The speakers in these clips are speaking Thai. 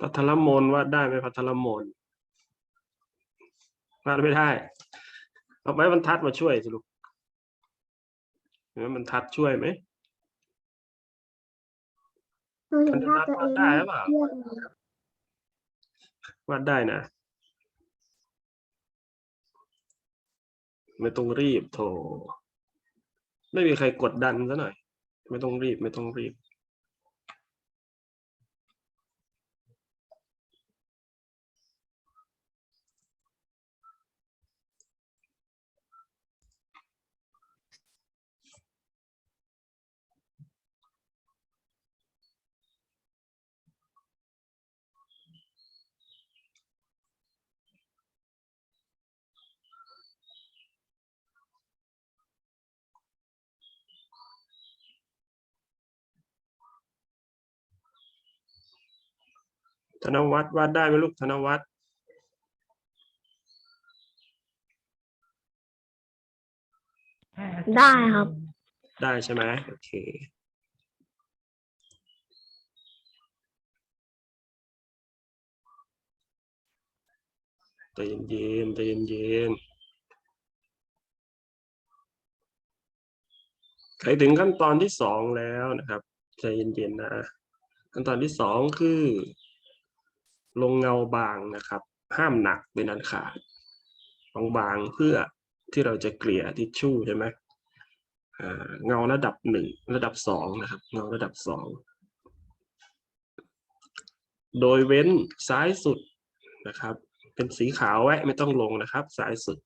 พัทรมนว่าได้ไหมพัทรมนวาดไม่ได้ เอาไม้บรรทัดมาช่วยสิลูกไหมบรรทัดช่วยไหมหนูเห็นภาพตัวเองได้หรือเปล่าวาดได้นะ ไม่ต้องรีบโถไม่มีใครกดดันซะหน่อย ไม่ต้องรีบ ไม่ต้องรีบ นวัฒน์วาดได้ไหมลูกธนวัฒน์ได้ครับ ได้ใช่ไหมโอเคใจเย็นๆใจเย็นๆใครถึงขั้นตอนที่สองแล้วนะครับใจเย็นๆนะ ขั้นตอนที่สองคือ ลงเงาบางนะครับ ห้ามหนักเป็นอันขาดบางๆเพื่อที่เราจะเกลี่ยทิชชู่ใช่ไหมเงาระดับหนึ่งระดับสองนะครับ เงาระดับสองโดยเว้นซ้ายสุดนะครับ เป็นสีขาวไว้ไม่ต้องลงนะครับซ้ายสุด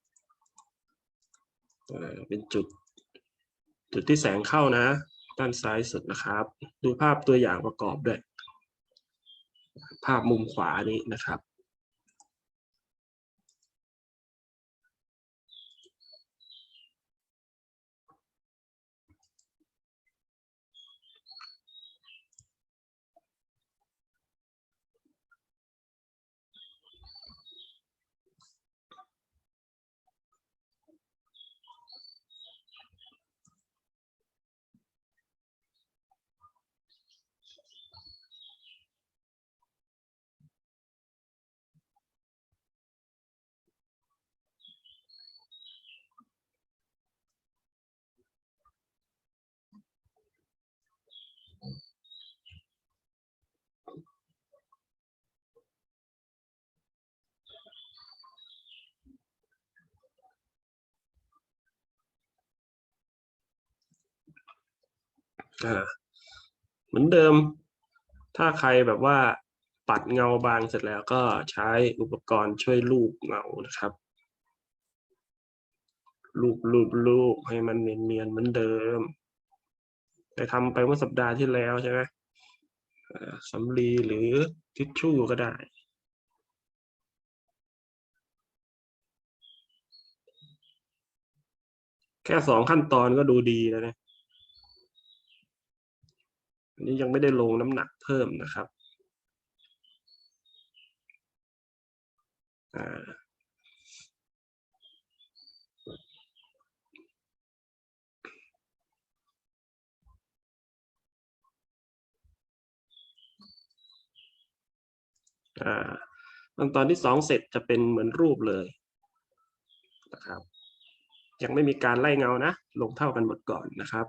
เป็นจุด จุดที่แสงเข้านะ ด้านซ้ายสุดนะครับ ดูภาพตัวอย่างประกอบด้วย ภาพมุมขวานี้นะครับ เหมือนเดิม ถ้าใครแบบว่าปัดเงาบางเสร็จแล้วก็ใช้อุปกรณ์ช่วยลูบเงานะครับลูบลูบลูบให้มันเนียนๆเหมือนเดิมไปทำไปเมื่อสัปดาห์ที่แล้วใช่ไหมสำลีหรือทิชชู่ก็ได้แค่สองขั้นตอนก็ดูดีแล้วเนี่ย อันนี้ยังไม่ได้ลงน้ำหนักเพิ่มนะครับอ่าขั้นตอนที่สองเสร็จจะเป็นเหมือนรูปเลยนะครับ ยังไม่มีการไล่เงานะ ลงเท่ากันหมดก่อนนะครับ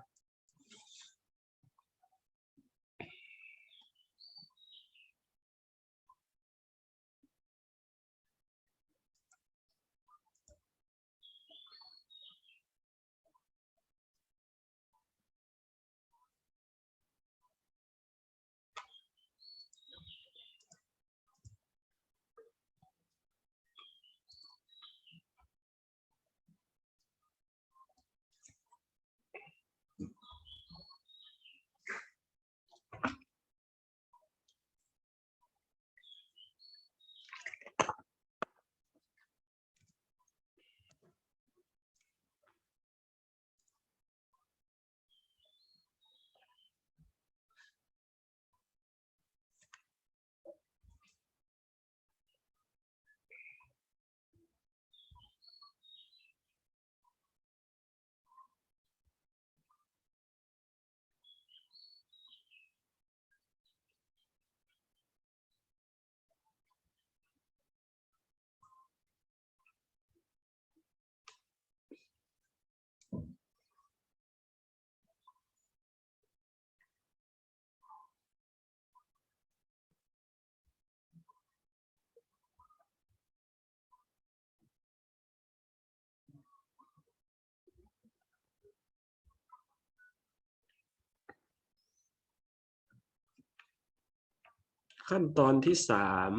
ขั้นตอนที่สาม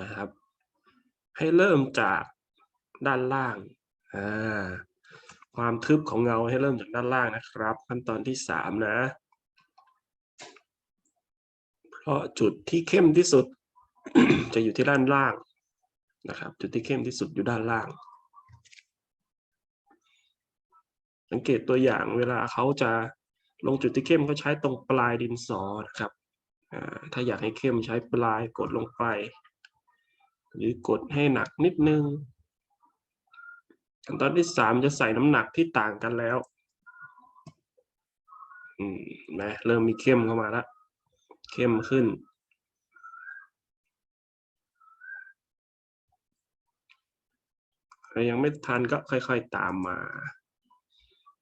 นะครับ ให้เริ่มจากด้านล่างอ่าความทึบของเงาให้เริ่มจากด้านล่างนะครับ ขั้นตอนที่สามนะ เพราะจุดที่เข้มที่สุด จะอยู่ที่ด้านล่างนะครับ จุดที่เข้มที่สุดอยู่ด้านล่าง สังเกตตัวอย่างเวลาเขาจะลงจุดที่เข้มเขาใช้ตรงปลายดินสอนะครับ ถ้าอยากให้เข้มใช้ปลายกดลงไป หรือกดให้หนักนิดนึงขั้นตอนที่สามจะใส่น้ำหนักที่ต่างกันแล้วอืมนะเริ่มมีเข้มเข้ามาแล้วเข้มขึ้น ใครยังไม่ทันก็ค่อย ๆตามมา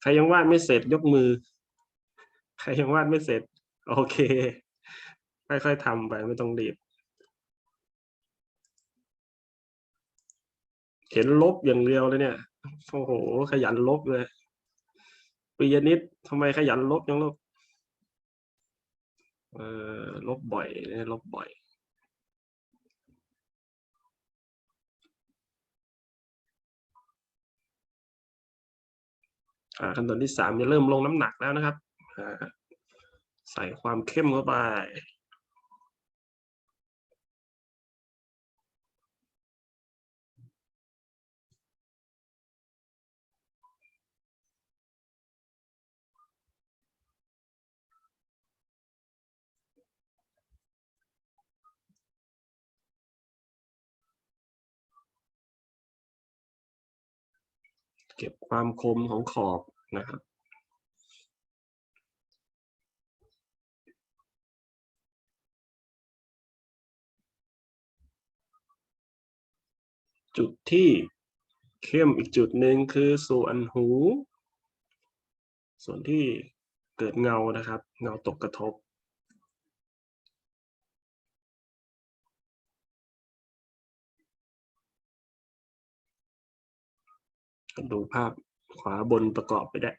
ใครยังวาดไม่เสร็จยกมือ ใครยังวาดไม่เสร็จ โอเค ค่อยๆทำไปไม่ต้องรีบ เห็นลบอย่างเดียวเลยเนี่ย โอ้โห ขยันลบเลยปิยนิดทำไมขยันลบยังลบเออลบบ่อยเนี่ยลบบ่อยขั้นตอนที่สามจะเริ่มลงน้ำหนักแล้วนะครับ ใส่ความเข้มเข้าไป ก็บความคมของขอบนะครับจุดที่เข้มอีกจุดหนึ่งคือส่วนหู ส่วนที่เกิดเงานะครับ เงาตกกระทบ ดูภาพขวาบนประกอบไปได้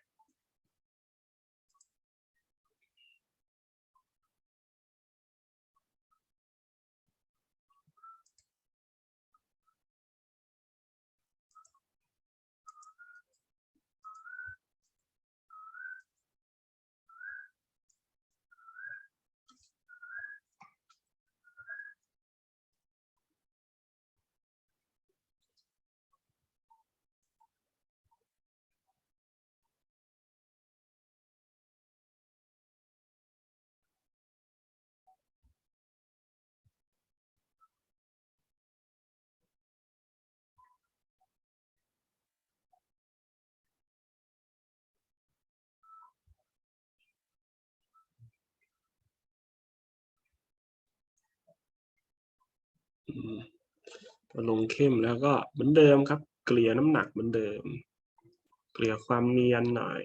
พอลงเข้มแล้วก็เหมือนเดิมครับ เกลี่ยน้ำหนักเหมือนเดิม เกลี่ยความเนียนหน่อย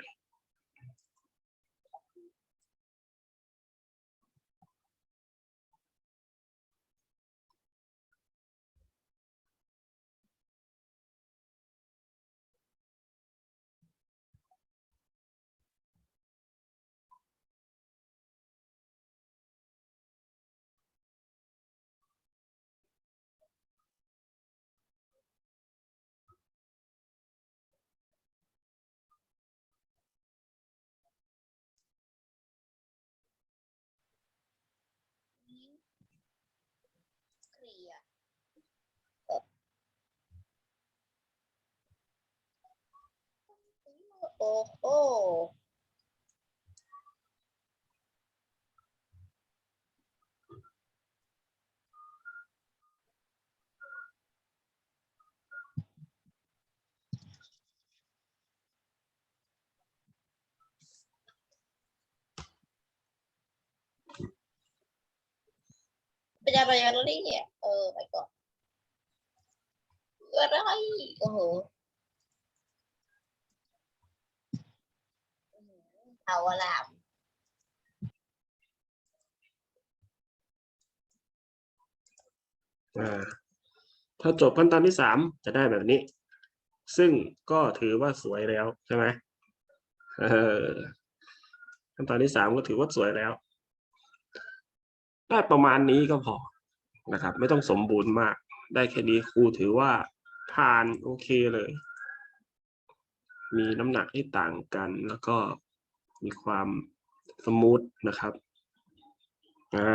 โอ้โหเป็นอะไรกันเเออไปก่อนอะไราอะลามอ่าถ้าจบขั้นตอนที่สามจะได้แบบนี้ ซึ่งก็ถือว่าสวยแล้วใช่ไหมเออขั้นตอนที่สามก็ถือว่าสวยแล้ว ได้ประมาณนี้ก็พอนะครับ ไม่ต้องสมบูรณ์มาก ได้แค่นี้ครูถือว่าผ่านโอเคเลย มีน้ำหนักที่ต่างกันแล้วก็ มีความสมูทนะครับอ่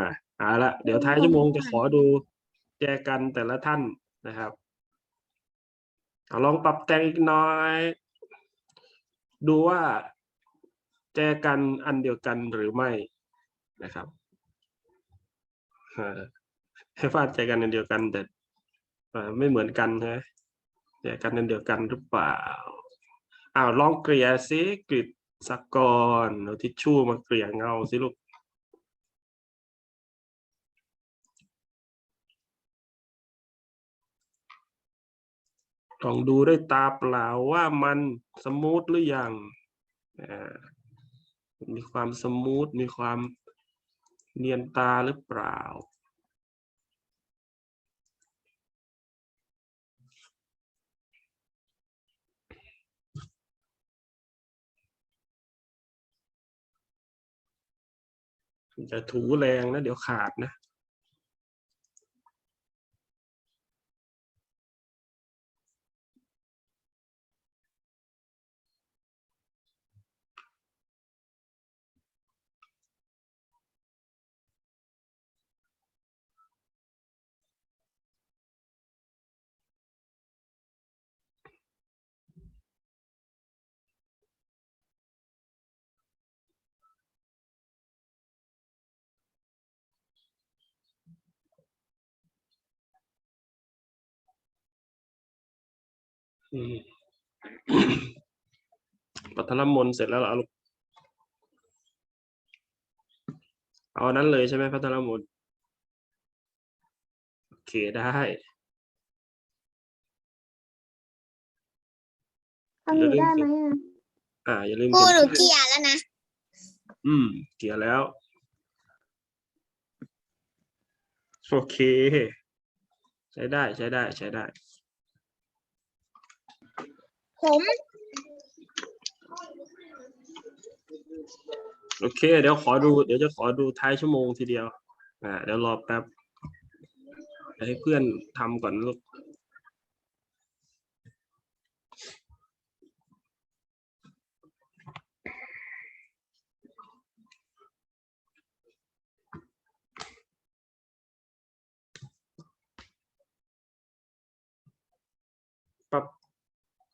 าเอาละเดี๋ยวท้ายชั่วโมงจะขอดูแจกันแต่ละท่านนะครับเอาลองปรับแต่งอีกน้อย ดูว่าแจกันอันเดียวกันหรือไม่นะครับให้ฟาดใจกันอันเดียวกันแต่ไม่เหมือนกันใช่ไหมแจกันอันเดียวกันหรือเปล่าอ้าวลองเกลี่ยซิกริด สักก่อนเอาทิชชู่มาเกลี่ยเงาสิลูกลองดูด้วยตาเปล่าว่ามันสมูทหรือยังมีความสมูทมีความเนียนตาหรือเปล่า จะถูแรงนะเดี๋ยวขาดนะ ปัทรมนต์เสร็จแล้วเหรอลูกเอาอันนั้นเลยใช่ไหมพัทรมนต์โอเคได้เอาหนูได้ไหมอะอ่าอย่าลืมครูเขียนหนูเกลียดแล้วนะ อืมเขียนแล้ว โอเค ใช้ได้ใช้ได้ใช้ได้ ผมโอเค เดี๋ยวขอดูเดี๋ยวจะขอดูท้ายชั่วโมงทีเดียว อ่า เดี๋ยวรอแป๊บให้เพื่อนทำก่อนลูก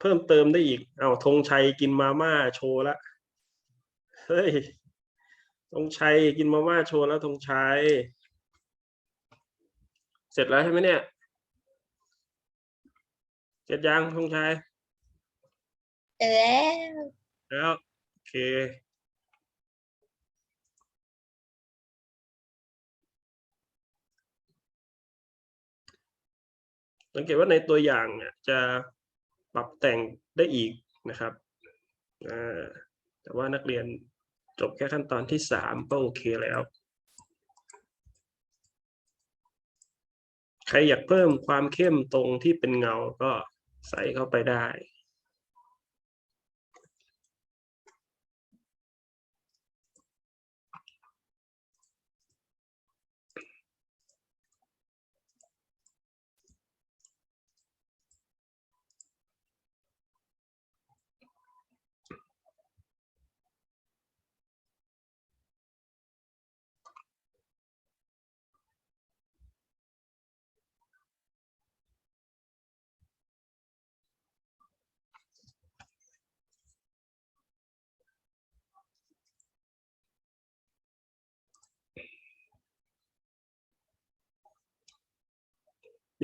พิ่มเติมได้อีก เอาธงชัยกินมาม่าโชว์ละ เฮ้ย ธงชัยกินมาม่าโชว์แล้วธงชัย เสร็จแล้วใช่ไหมเนี่ย เสร็จยังธงชัยเออแล้ว โอเคสังเกตว่าในตัวอย่างเนี่ยจะ ปรับแต่งได้อีกนะครับแต่ว่านักเรียนจบแค่ขั้นตอนที่สามก็โอเคแล้ว ใครอยากเพิ่มความเข้มตรงที่เป็นเงาก็ใส่เข้าไปได้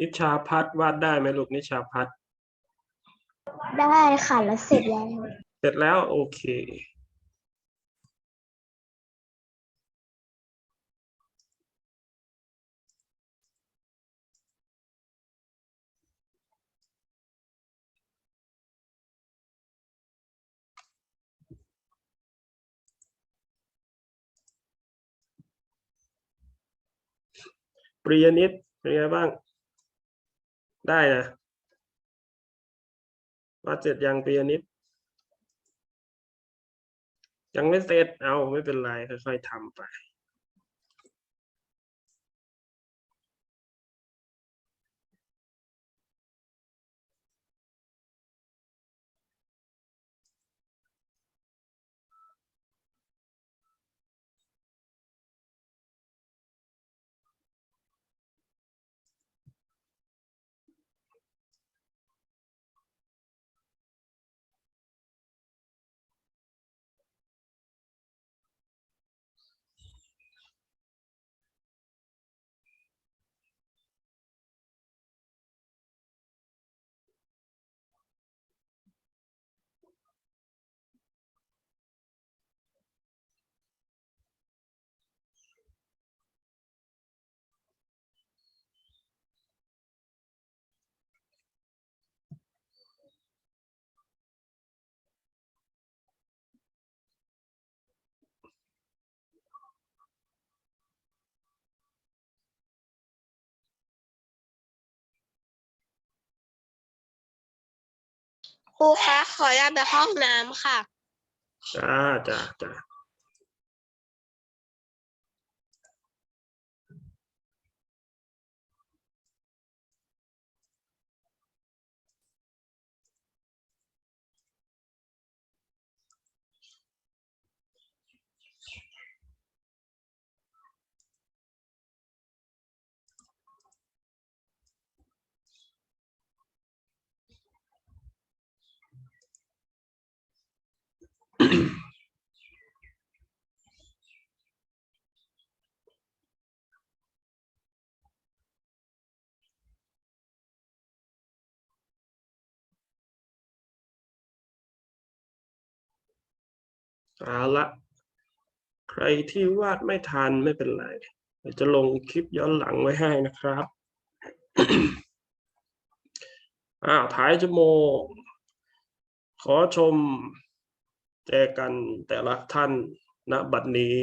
นิชาพัฒน์วาดได้ไหมลูกนิชาพัฒน์ได้ค่ะแล้วเสร็จแล้วเสร็จแล้วโอเค ปริยนิตเป็นไงบ้าง ได้นะว่าเสร็จยังปริยนิดยังไม่เสร็จเอาไม่เป็นไรค่อยๆทำไป ครูคะขออนุญาตไปห้องน้ำค่ะ จ้าจ้าจ้า เอาละใครที่วาดไม่ทันไม่เป็นไรเดี๋ยวจะลงคลิปย้อนหลังไว้ให้นะครับอ้าวท้ายชั่วโมงขอชม แจกันแต่ละท่านณบัดนี้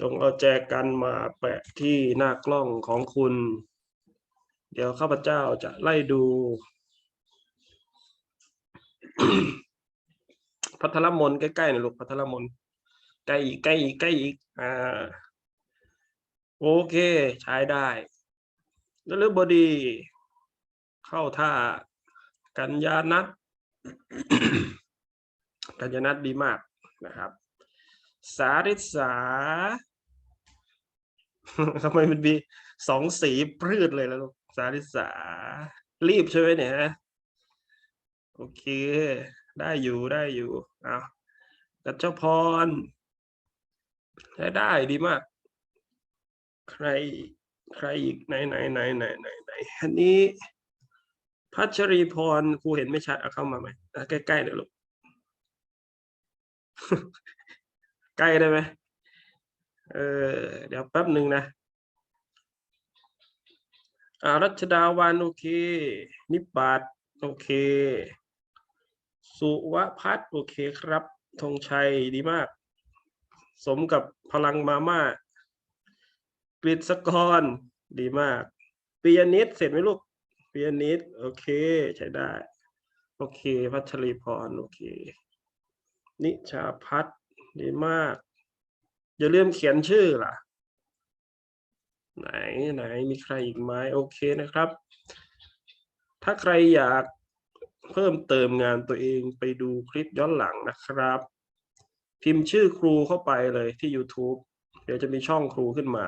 จงเอาแจกันมาแปะที่หน้ากล้องของคุณ เดี๋ยวข้าพเจ้าจะไล่ดู พัทรมนใกล้ๆน่ลูกพัทรมนใกล้อีกใกล้อีกใกล้อีกอ่าโอเค ใช้ได้แล้วเรื่องบดี เข้าท่ากันยานัด กันยานัดดีมากนะครับ สาริสาทำไมมันมีสองสีพืชเลยแล้วลูกสาริสา รีบใช่ไหมเนี่ยโอเค ได้อยู่ได้อยู่เอากัจจพรได้ได้ดีมาก ใครใครอีกไหนไหนไหนไหนไหนไหนอันนี้ พัชรีพรครูเห็นไม่ชัดเอาเข้ามาไหมใกล้ๆหน่อยลูก ใกล้ได้ไหมเออเดี๋ยวแป๊บหนึ่งนะอารัชดาวันโอเค นิปาตโอเค สุวพัฒน์โอเคครับธงชัยดีมาก สมกับพลังมาม่ากฤษกรดีมากปียนิดเสร็จไหมลูกปียนิดโอเค ใช้ได้ โอเค พัชรีพร โอเค นิชาพัฒน์ดีมาก อย่าลืมเขียนชื่อล่ะ ไหนไหนมีใครอีกไหมโอเคนะครับ ถ้าใครอยากเพิ่มเติมงานตัวเองไปดูคลิปย้อนหลังนะครับ พิมพ์ชื่อครูเข้าไปเลยที่ YouTube เดี๋ยวจะมีช่องครูขึ้นมา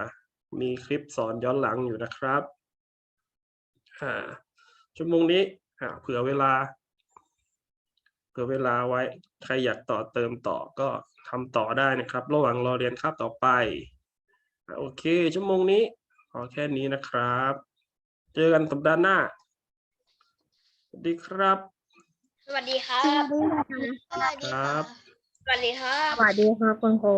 มีคลิปสอนย้อนหลังอยู่นะครับชั่วโมงนี้เผื่อเวลา เผื่อเวลาไว้ ใครอยากต่อเติมต่อก็ทำต่อได้นะครับ ระหว่างรอเรียนคาบต่อไปอะโอเค ชั่วโมงนี้ขอแค่นี้นะครับ เจอกันสัปดาห์หน้า สวัสดีครับ สวัสดีครัสวับสดีค่ะสวัสดีครับ สวัสดีครับ สวัสดีครับคุณครู